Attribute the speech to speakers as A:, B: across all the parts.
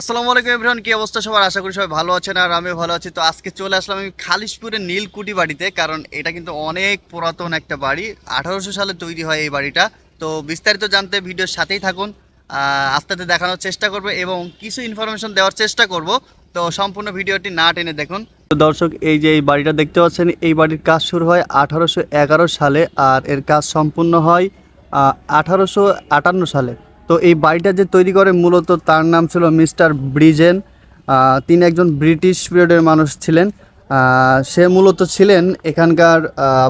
A: আসসালামু আলাইকুম এভরিওয়ান, কি অবস্থা সবার? আশা করি সবাই ভালো আছেন আর আমিও ভালো আছি। তো আজকে চলে আসলাম আমি খালিশপুরের নীলকুটি বাড়িতে, কারণ এটা কিন্তু অনেক পুরাতন একটা বাড়ি। আঠারোশো সালে তৈরি হয় এই বাড়িটা। তো বিস্তারিত জানতে ভিডিওর সাথেই থাকুন। আস্তে আস্তে দেখানোর চেষ্টা করবে এবং কিছু ইনফরমেশন দেওয়ার চেষ্টা করব। তো সম্পূর্ণ ভিডিওটি না টেনে দেখুন। তো দর্শক, এই যে এই বাড়িটা দেখতে পাচ্ছেন, এই বাড়ির কাজ শুরু হয় আঠারোশো এগারো সালে আর এর কাজ সম্পূর্ণ হয় আঠারোশো আটান্ন সালে। তো এই বাড়িটা যে তৈরি করে মূলত তার নাম ছিল মিস্টার ব্রিজেন তিনি একজন ব্রিটিশ পিরিয়ডের মানুষ ছিলেন। সে মূলত ছিলেন এখানকার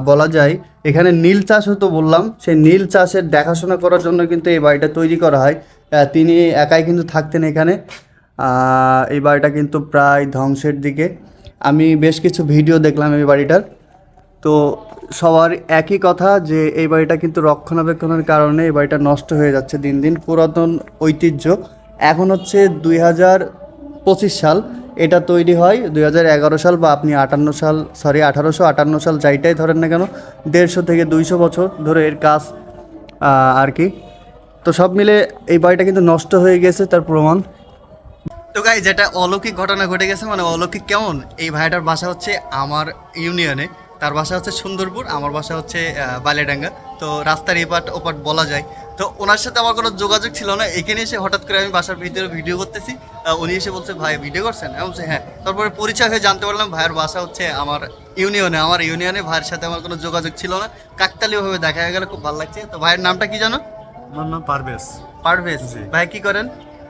A: বলা যায় এখানে নীল চাষ হতো বললাম। সেই নীল চাষের দেখাশোনা করার জন্য কিন্তু এই বাড়িটা তৈরি করা হয়। তিনি একাই কিন্তু থাকতেন এখানে। এই বাড়িটা কিন্তু প্রায় ধ্বংসের দিকে। আমি বেশ কিছু ভিডিও দেখলাম এই বাড়িটার। তো সবার একই কথা যে এই বাড়িটা কিন্তু রক্ষণাবেক্ষণের কারণে এই বাড়িটা নষ্ট হয়ে যাচ্ছে দিন দিন। পুরাতন ঐতিহ্য। এখন হচ্ছে দুই হাজার পঁচিশ সাল। এটা তৈরি হয় দুই হাজার এগারো সাল বা আপনি আটান্ন সাল সরি আঠারোশো আটান্ন সাল যাইটাই ধরেন না কেন, দেড়শো থেকে দুইশো বছর ধরে এর কাজ আর কি। তো সব মিলে এই বাড়িটা কিন্তু নষ্ট হয়ে গেছে তার প্রমাণ। তো গাই যেটা অলৌকিক ঘটনা ঘটে গেছে মানে অলৌকিক কেমন? এই ভাইটার বাসা হচ্ছে আমার ইউনিয়নে। তার বাসা হচ্ছে সুন্দরপুর আমার বাসা হচ্ছে আহ, বালিয়াডাঙ্গা তো রাস্তার এপাট ওপাট বলা যায়। তো ওনার সাথে আমার কোনো যোগাযোগ ছিল না এখানে এসে হঠাৎ করে আমি বাসার ভিতরে ভিডিও করতেছি। উনি এসে বলছে ভাই ভিডিও করছেন? আমি বলছি হ্যাঁ। তারপরে পরিচয় হয়ে জানতে পারলাম ভাইয়ের বাসা হচ্ছে আমার ইউনিয়নে। আমার ইউনিয়নে ভাইয়ের সাথে আমার কোনো যোগাযোগ ছিল না। কাকতালীয়ভাবে দেখা হয়ে গেলে খুব ভালো লাগছে। তো ভাইয়ের নামটা কি জানো?
B: আমার নাম পারভেজ।
A: পারভেজ। ভাই কি করেন?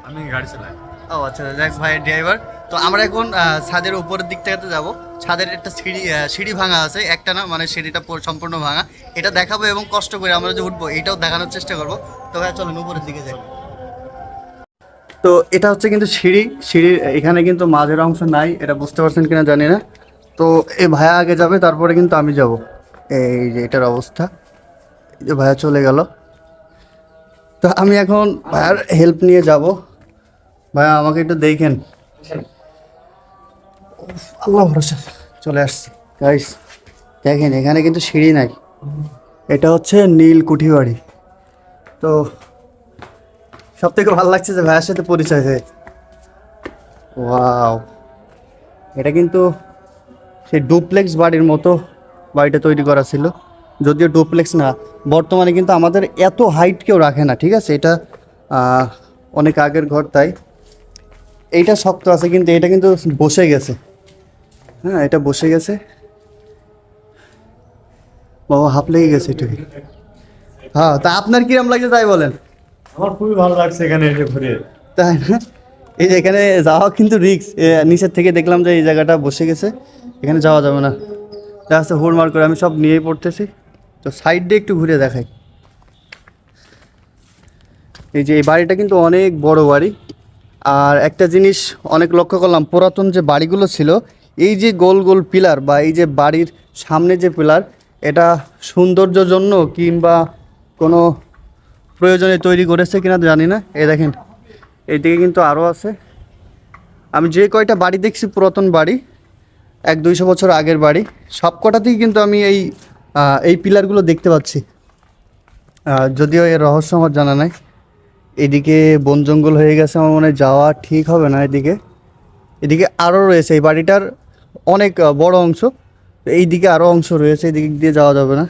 B: আমি গাড়ি চালাই।
A: ও আচ্ছা দেখ ভাই ড্রাইভার তো আমরা এখন ছাদের উপরের দিক থেকে যাব। ছাদের একটা সিঁড়ি সিঁড়ি ভাঙা আছে, একটা না মানে সিঁড়িটা সম্পূর্ণ ভাঙা। এটা দেখাবো এবং কষ্ট করে আমরা যে উঠবো, এটাও দেখানোর চেষ্টা করব। তো ভাই, চলেন উপরের দিকে যাই। তো এটা হচ্ছে কিন্তু সিঁড়ি, সিঁড়ির এখানে কিন্তু মাঝের অংশ নাই, এটা বুঝতে পারছেন কিনা জানি না। তো এই ভাইয়া আগে যাবে, তারপরে কিন্তু আমি যাব। এই যে এটার অবস্থা যে ভাইয়া চলে গেল। তো আমি এখন ভাইয়ার হেল্প নিয়ে যাব। ভাইয়া, আমাকে একটু দেখেন। আল্লাহ ভরসা চলে আসছে। গাইস দেখেন এখানে কিন্তু সিঁড়ি নাই। এটা হচ্ছে নীল কুঠি বাড়ি তো সব থেকে ভালো লাগছে যে ভাইয়ের সাথে পরিচয় হয়ে ওয়াও এটা কিন্তু সেই ডুপ্লেক্স বাড়ির মতো বাড়িটা তৈরি করা ছিল। যদিও ডুপ্লেক্স না বর্তমানে কিন্তু আমাদের এত হাইট কেউ রাখে না ঠিক আছে? এটা অনেক আগের ঘর তাই। এইটা শক্ত আছে কিন্তু এটা কিন্তু বসে গেছে। হ্যাঁ এটা বসে গেছে। বাবা হাফ লেগে গেছে একটু হ্যাঁ তা আপনার কিরম লাগছে তাই বলেন?
B: আমার খুবই ভালো লাগছে এখানে এসে ঘুরে।
A: তাই না? এই যে এখানে যাওয়া কিন্তু রিক্স নিচের থেকে দেখলাম যে এই জায়গাটা বসে গেছে। এখানে যাওয়া যাবে না। যাচ্ছে হুড়মার করে আমি সব নিয়েই পড়তেছি। তো সাইড দিয়ে একটু ঘুরে দেখাই। এই যে এই বাড়িটা কিন্তু অনেক বড় বাড়ি। আর একটা জিনিস অনেক লক্ষ্য করলাম, পুরাতন যে বাড়িগুলো ছিল, এই যে গোল গোল পিলার বা এই যে বাড়ির সামনে যে পিলার, এটা সৌন্দর্যের জন্য কিংবা কোনো প্রয়োজনে তৈরি করেছে কিনা জানি না। এই দেখেন, এইদিকে কিন্তু আরও আছে। আমি যে কয়টা বাড়ি দেখছি, পুরাতন বাড়ি, এক দুইশো বছর আগের বাড়ি সব কটাতেই কিন্তু আমি এই এই পিলারগুলো দেখতে পাচ্ছি। যদিও এর রহস্য আমার জানা নাই। এদিকে বন জঙ্গল হয়ে গেছে, আমার মনে যাওয়া ঠিক হবে না এদিকে। এদিকে আরও রয়েছে, এই বাড়িটার অনেক বড় অংশ। এই দিকে আরও অংশ রয়েছে, এদিক দিয়ে যাওয়া যাবে না।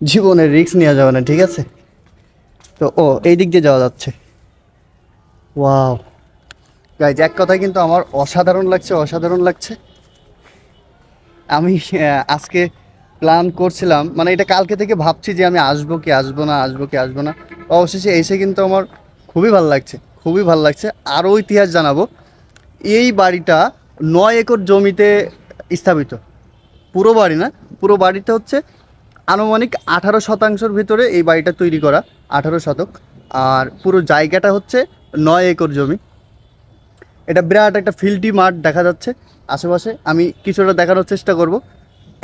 A: জীবনের রিস্ক নেওয়া যাবে না, ঠিক আছে? তো, ও এই দিক দিয়ে যাওয়া যাচ্ছে। ওয়াও। গাইজ এক কথায় কিন্তু আমার অসাধারণ লাগছে অসাধারণ লাগছে। আমি আজকে প্ল্যান করছিলাম মানে এটা কালকে থেকে ভাবছি যে আমি আসব কি আসব না, আসব কি আসব না। অবশেষে এসে কিন্তু আমার খুবই ভালো লাগছে, খুবই ভালো লাগছে। আরও ইতিহাস জানাব। এই বাড়িটা নয় একর জমিতে স্থাপিত। পুরো বাড়ি না, পুরো বাড়িটা হচ্ছে আনুমানিক আঠারো শতাংশের ভিতরে এই বাড়িটা তৈরি করা, আঠারো শতক। আর পুরো জায়গাটা হচ্ছে নয় একর জমি। এটা বিরাট একটা ফিল্ডি মাঠ দেখা যাচ্ছে। আশেপাশে আমি কিছুটা দেখানোর চেষ্টা করব।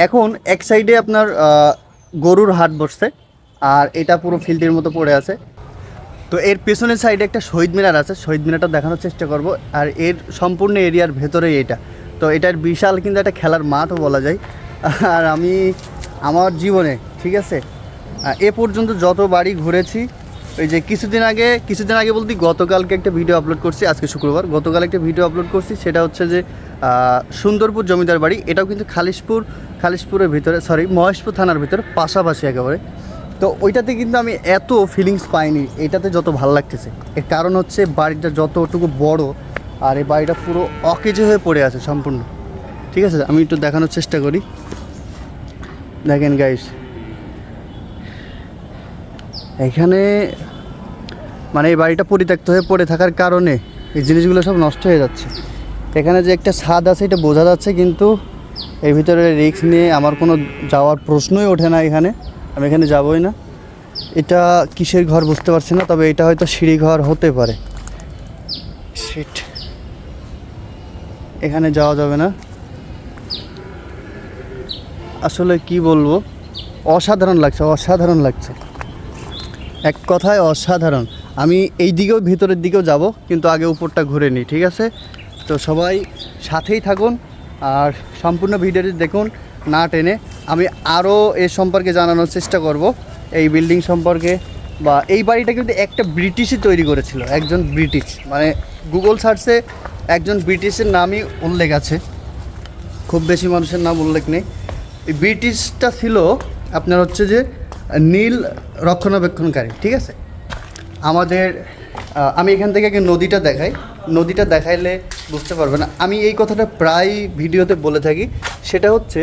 A: এখন এক সাইডে আপনার গরুর হাট বসছে। আর এটা পুরো ফিল্ডের মতো পড়ে আছে। তো এর পেছনের সাইডে একটা শহীদ মিনার আছে, শহীদ মিনারটা দেখানোর চেষ্টা করব। আর এর সম্পূর্ণ এরিয়ার ভেতরেই এটা। তো এটার বিশাল কিন্তু একটা খেলার মাঠও বলা যায়। আর আমি আমার জীবনে, ঠিক আছে? এ পর্যন্ত যত বাড়ি ঘুরেছি ওই যে কিছুদিন আগে কিছুদিন আগে বলতে গতকালকে একটা ভিডিও আপলোড করছি, আজকে শুক্রবার। গতকাল একটা ভিডিও আপলোড করছি, সেটা হচ্ছে যে সুন্দরপুর জমিদার বাড়ি। এটাও কিন্তু খালিশপুর, খালিশপুরের ভিতরে সরি মহেশপুর থানার ভিতরে, পাশাপাশি একেবারে। তো ওইটাতে কিন্তু আমি এত ফিলিংস পাইনি, এটাতে যত ভালো লাগতেছে। এর কারণ হচ্ছে বাড়িটা যতটুকু বড়, আর এই বাড়িটা পুরো অকেজে হয়ে পড়ে আছে সম্পূর্ণ। ঠিক আছে, আমি একটু দেখানোর চেষ্টা করি। দেখেন গাইস এখানে মানে এই বাড়িটা পরিত্যক্ত হয়ে পড়ে থাকার কারণে এই জিনিসগুলো সব নষ্ট হয়ে যাচ্ছে। এখানে যে একটা ছাদ আছে, এটা বোঝা যাচ্ছে কিন্তু এর ভিতরে রিস্ক নিয়ে আমার কোনো যাওয়ার প্রশ্নই ওঠে না এখানে। আমি এখানে যাবই না। এটা কিসের ঘর বুঝতে পারছি না, তবে এটা হয়তো সিঁড়ি ঘর হতে পারে। Shit. এখানে যাওয়া যাবে না। আসলে কি বলব? অসাধারণ লাগছে অসাধারণ লাগছে। এক কথায় অসাধারণ। আমি এই দিকেও ভিতরের দিকেও যাব, কিন্তু আগে উপরটা ঘুরে নিই, ঠিক আছে? তো সবাই সাথেই থাকুন, আর সম্পূর্ণ ভিডিওটি দেখুন না টেনে। আমি আরও এ সম্পর্কে জানানোর চেষ্টা করব। এই বিল্ডিং সম্পর্কে বা এই বাড়িটা কিন্তু একটা ব্রিটিশই তৈরি করেছিল, একজন ব্রিটিশ। মানে গুগল সার্চে একজন ব্রিটিশের নামই উল্লেখ আছে। খুব বেশি মানুষের নাম উল্লেখ নেই। এই ব্রিটিশটা ছিল আপনার হচ্ছে যে নীল রক্ষণাবেক্ষণকারী, ঠিক আছে? আমাদের আমি এখান থেকে নদীটা দেখাই। নদীটা দেখাইলে বুঝতে পারবে না আমি এই কথাটা প্রায় ভিডিওতে বলে থাকি। সেটা হচ্ছে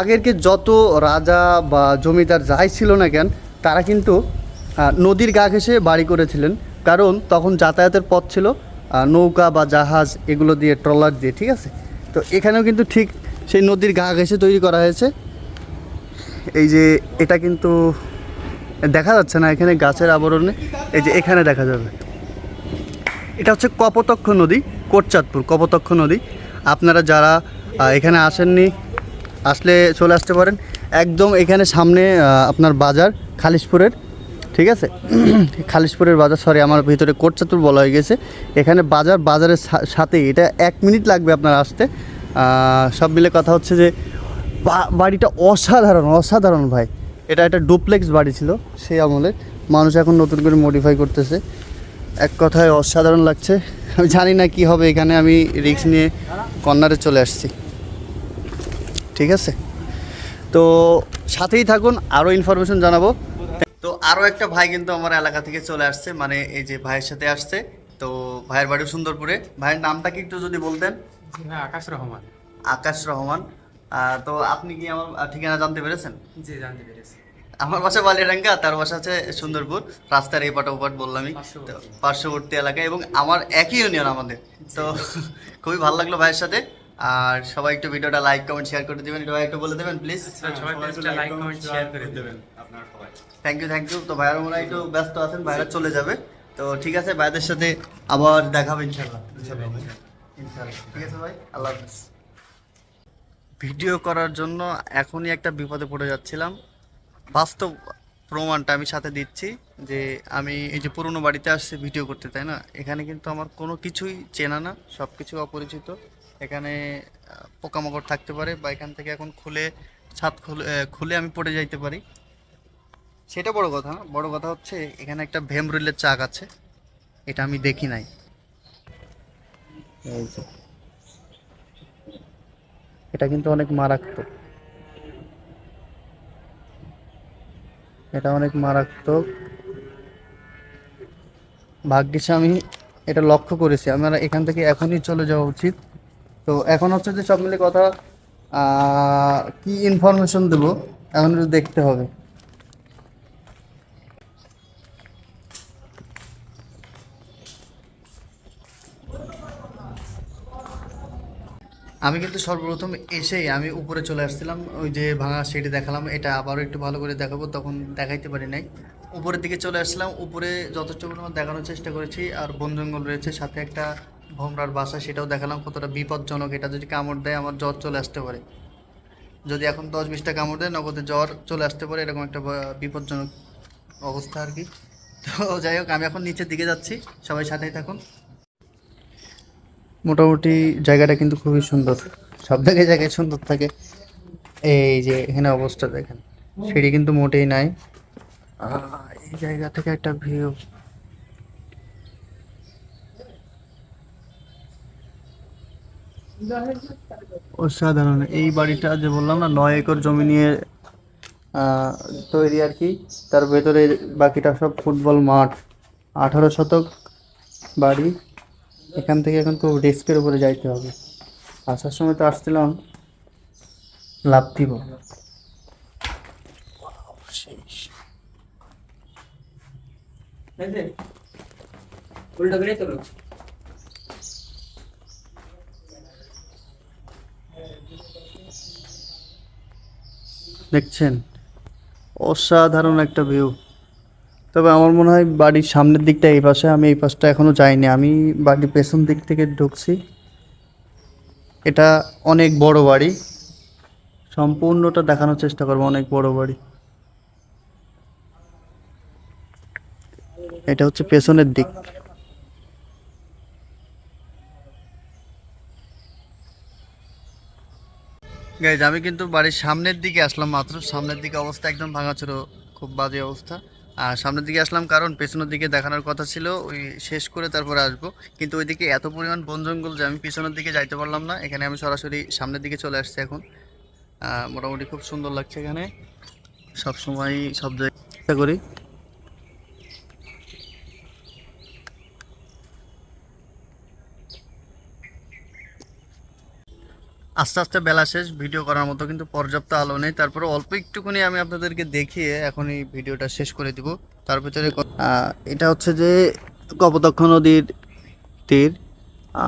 A: আগেরকে যত রাজা বা জমিদার যাই ছিল না কেন, তারা কিন্তু নদীর গা ঘেসে বাড়ি করেছিলেন। কারণ তখন যাতায়াতের পথ ছিল নৌকা বা জাহাজ এগুলো দিয়ে ট্রলার দিয়ে, ঠিক আছে? তো এখানেও কিন্তু ঠিক সেই নদীর গা ঘেসে তৈরি করা হয়েছে। এই যে এটা কিন্তু দেখা যাচ্ছে না এখানে গাছের আবরণে, এই যে এখানে দেখা যাবে। এটা হচ্ছে কপোতক্ষ নদী, কোটচাঁদপুর কপোতক্ষ নদী। আপনারা যারা এখানে আসেননি আসলে চলে আসতে পারেন। একদম এখানে সামনে আপনার বাজার খালিশপুরের, ঠিক আছে? খালিশপুরের বাজার সরি আমার ভিতরে কোটচাতুর বলা হয়ে গেছে। এখানে বাজার, বাজারের সা- সাথেই, এটা এক মিনিট লাগবে আপনার আসতে। সব মিলে কথা হচ্ছে যে বাড়িটা অসাধারণ অসাধারণ ভাই। এটা একটা ডুপ্লেক্স বাড়ি ছিল, সেই আমলে। মানুষ এখন নতুন করে মডিফাই করতেছে। এক কথায় অসাধারণ লাগছে। আমি জানি না কি হবে এখানে, আমি রিস্ক নিয়ে কর্নারে চলে আসছি। ঠিক আছে? তো সাথেই থাকুন আরও ইনফরমেশন জানাব। তো আরও একটা ভাই কিন্তু আমার এলাকা থেকে চলে আসছে মানে এই যে ভাইয়ের সাথে আসছে। তো ভাইয়ের বাড়ি সুন্দরপুরে। ভাইয়ের নামটা কি একটু যদি বলতেন?
B: আকাশ রহমান।
A: আকাশ রহমান। তো আপনি কি আমার ঠিকানা জানতে পেরেছেন?
B: জি জানতে পেরেছি।
A: আমার বাসা বালিয়াডাঙ্গা তার বাসা আছে সুন্দরপুর। রাস্তার এই পাটা ওপাট বললামই।
B: পার্শ্ববর্তী।
A: তো পার্শ্ববর্তী এলাকা এবং আমার একই ইউনিয়ন আমাদের। তো খুবই ভালো লাগল ভাইয়ের সাথে। আর সবাই একটু ভিডিওটা লাইক কমেন্ট শেয়ার করে দেবেন। এটা একটু বলে দেবেন প্লিজ
B: সবাই পেজটা লাইক কমেন্ট শেয়ার করে দেবেন। আপনার সবাই।
A: থ্যাংক ইউ থ্যাংক ইউ তো ভাইয়ার মনে একটু ব্যস্ত আছেন ভাইরা চলে যাবে। তো ঠিক আছে ভাইদের সাথে আবার দেখাবে ইনশাল্লাহ। ইনশাল্লাহ ঠিক আছে ভাই? আল্লাহ হাফিজ। ভিডিও করার জন্য এখনই একটা বিপদে পড়ে যাচ্ছিলাম। বাস্তব প্রমাণটা আমি সাথে দিচ্ছি যে আমি এই যে পুরনো বাড়িতে আসছি ভিডিও করতে তাই না? এখানে কিন্তু আমার কোনো কিছুই চেনা না সব কিছু অপরিচিত। এখানে পোকামাকড় থাকতে পারে বা এখান থেকে এখন খুলে, ছাদ খুলে খুলে আমি পড়ে যাইতে পারি। সেটা বড় কথা না, বড় কথা হচ্ছে এখানে একটা ভেম রিলের চাক আছে, এটা আমি দেখি নাই। এটা কিন্তু অনেক মারাত্মক। এটা অনেক মারাত্মক। ভাগ্যিস আমি এটা লক্ষ্য করেছি। আমার এখান থেকে এখনই চলে যাওয়া উচিত। তো এখন হচ্ছে যে সব মিলে কথা কি ইনফরমেশন দেবো, এখন একটু দেখতে হবে। আমি কিন্তু সর্বপ্রথম এসেই আমি উপরে চলে আসছিলাম, ওই যে ভাঙা সিঁড়ি দেখালাম, এটা আবারও একটু ভালো করে দেখাবো, তখন দেখাইতে পারি নাই। উপরের দিকে চলে আসলাম উপরে যথেষ্ট পরিমাণ দেখানোর চেষ্টা করেছি, আর বন জঙ্গল রয়েছে, সাথে একটা ভোমরার বাসা, সেটাও দেখালাম কতটা বিপজ্জনক। এটা যদি কামড় দেয়, আমার জ্বর চলে আসতে পারে। যদি এখন দশ বিশটা কামড় দেয়, নগদে জ্বর চলে আসতে পারে, এরকম একটা বিপজ্জনক অবস্থা আর কি। তো যাই হোক, আমি এখন নিচের দিকে যাচ্ছি। সবাই সাথেই থাকুন। মোটামুটি জায়গাটা কিন্তু খুবই সুন্দর। সব জায়গায় জায়গায় সুন্দর থাকে। এই যে এখানে অবস্থা দেখেন। সিঁড়ি কিন্তু মোটেই নাই। এই জায়গা থেকে একটা ভিউ অসাধারণ। এই বাড়িটা যে বললাম না, নয় একর জমি নিয়ে তৈরি আর কি। তার ভেতরে বাকিটা সব ফুটবল মাঠ। আঠারো শতক বাড়ি। এখান থেকে এখন খুব রিস্কের উপরে যাইতে হবে। আসার সময় তো আসছিলাম। লাভ দিব।
B: উল্টো করে তোলো
A: দেখছেন? অসাধারণ একটা ভিউ তবে আমার মনে হয় বাড়ির সামনের দিকটা এই পাশে, আমি এই পাশটা এখনও যাইনি। আমি বাড়ির পেছন দিক থেকে ঢুকছি। এটা অনেক বড় বাড়ি। সম্পূর্ণটা দেখানোর চেষ্টা করব, অনেক বড় বাড়ি। এটা হচ্ছে পেছনের দিক। গাইজ আমি কিন্তু বাড়ির সামনের দিকে আসলাম মাত্র। সামনের দিকে অবস্থা একদম ভাঙাচোরো, খুব বাজে অবস্থা। আর সামনের দিকে আসলাম কারণ পেছনের দিকে দেখানোর কথা ছিল, ওই শেষ করে তারপরে আসব। কিন্তু ওইদিকে এত পরিমাণ বন জঙ্গল যে আমি পেছনের দিকে যাইতে পারলাম না। এখানে আমি সরাসরি সামনের দিকে চলে আসছি এখন। মোটামুটি খুব সুন্দর লাগছে এখানে। সব সময় সব জায়গায় করি। আস্তে আস্তে বেলা শেষ ভিডিও করার মতো কিন্তু পর্যাপ্ত আলো নেই। তারপরে অল্প একটুখানি আমি আপনাদেরকে দেখিয়ে এখন এই ভিডিওটা শেষ করে দিব। তার ভিতরে এটা হচ্ছে যে কপোতাক্ষ নদীর তীর,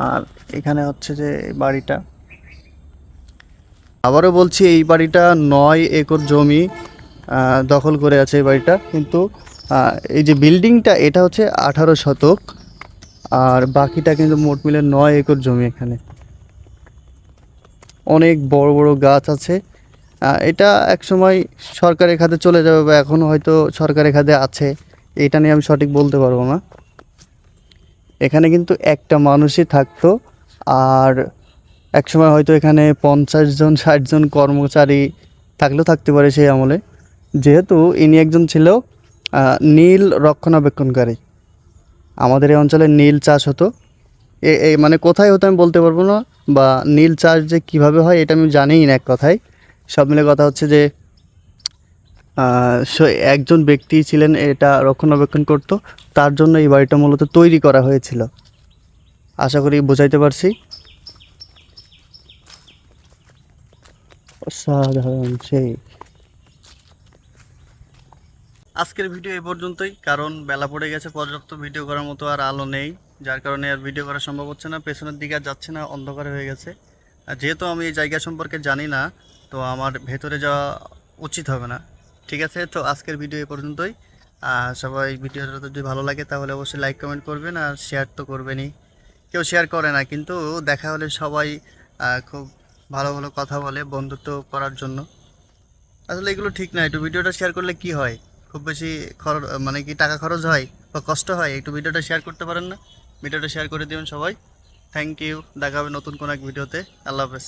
A: আর এখানে হচ্ছে যে বাড়িটা। আবারও বলছি, এই বাড়িটা নয় একর জমি দখল করে আছে এই বাড়িটা। কিন্তু এই যে বিল্ডিংটা, এটা হচ্ছে আঠারো শতক, আর বাকিটা কিন্তু মোট মিলে নয় একর জমি এখানে। অনেক বড় বড় গাছ আছে। এটা একসময় সরকারের খাতে চলে যাবে বা এখনও হয়তো সরকারের খাতে আছে। এটা নিয়ে আমি সঠিক বলতে পারব না। এখানে কিন্তু একটা মানুষই থাকতো আর একসময় হয়তো এখানে পঞ্চাশ জন, ষাট জন কর্মচারী থাকলেও থাকতে পারে সেই আমলে। যেহেতু ইনি একজন ছিল নীল রক্ষণাবেক্ষণকারী। আমাদের এই অঞ্চলে নীল চাষ হতো। এ- মানে কোথায় হতো আমি বলতে পারব না। বা নীল চাষ যে কীভাবে হয় এটা আমি জানিই না এক কথায়। সব মিলে কথা হচ্ছে যে একজন ব্যক্তি ছিলেন এটা রক্ষণাবেক্ষণ করত, তার জন্য এই বাড়িটা মূলত তৈরি করা হয়েছিল। আশা করি বোঝাইতে পারছি। সেই। আজকের ভিডিও এই পর্যন্তই, কারণ বেলা পড়ে গেছে, পর্যাপ্ত ভিডিও করার মতো আর আলো নেই। যার কারণে আর ভিডিও করা সম্ভব হচ্ছে না, পেছনের দিকে আর যাচ্ছে না, অন্ধকার হয়ে গেছে। আর যেহেতু আমি এই জায়গা সম্পর্কে জানি না, তো আমার ভেতরে যাওয়া উচিত হবে না। ঠিক আছে, তো আজকের ভিডিও এ পর্যন্তই। আর সবাই ভিডিওটা যদি ভালো লাগে, তাহলে অবশ্যই লাইক কমেন্ট করবেন, আর শেয়ার তো করবেনই। কেউ শেয়ার করে না, কিন্তু দেখা হলে সবাই খুব ভালো ভালো কথা বলে, বন্ধুত্ব করার জন্য। আসলে এগুলো ঠিক না, একটু ভিডিওটা শেয়ার করলে কি হয়? খুব বেশি খরচ মানে কি টাকা খরচ হয় বা কষ্ট হয়? একটু ভিডিওটা শেয়ার করতে পারেন না? ভিডিওটা শেয়ার করে দিবেন সবাই। থ্যাংক ইউ দেখা হবে নতুন কোনো এক ভিডিওতে। আল্লাহ হাফেজ।